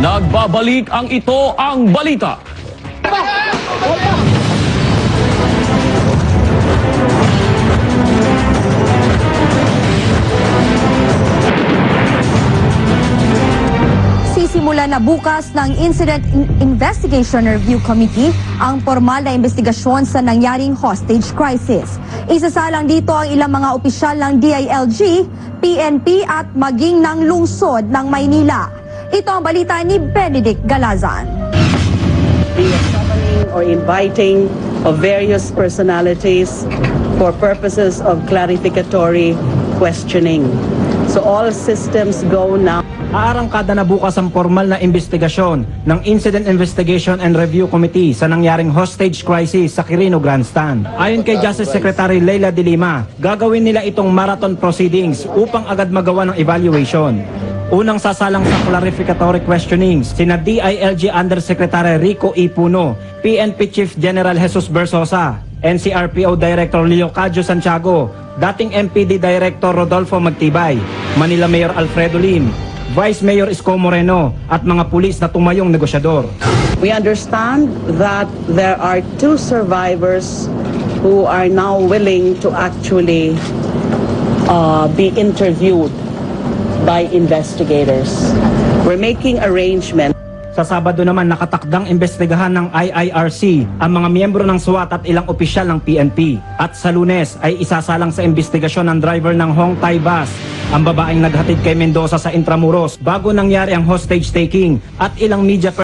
Nagbabalik ang ito ang balita. Sisimula na bukas ng Incident In- Investigation Review Committee ang formal na investigasyon sa nangyaring hostage crisis. Isasalang dito ang ilang mga opisyal ng DILG, PNP at maging ng lungsod ng Maynila. Ito ang balita ni Benedict Galazan. the summoning or inviting of various personalities for purposes of clarificatory questioning. So all systems go now. Aarangkada na bukas ang formal na investigasyon ng Incident Investigation and Review Committee sa nangyaring hostage crisis sa Quirino Grandstand. Ayon kay Justice Secretary Leila de Lima, gagawin nila itong marathon proceedings upang agad magawa ng evaluation. Unang sasalang sa clarificatory questionings, sina DILG Undersecretary Rico E. Puno, PNP Chief General Jesus Bersosa, NCRPO Director Leo Cadjo Santiago, dating MPD Director Rodolfo Magtibay, Manila Mayor Alfredo Lim, Vice Mayor Isko Moreno at mga pulis na tumayong negosyador. We understand that there are two survivors who are now willing to actually uh, be interviewed by investigators. We're making arrangements. Sa Sabado naman nakatakdang imbestigahan ng IIRC ang mga miyembro ng SWAT at ilang opisyal ng PNP. At sa lunes ay isasalang sa investigasyon ng driver ng Hong Tai Bus, ang babaeng naghatid kay Mendoza sa Intramuros bago nangyari ang hostage taking at ilang media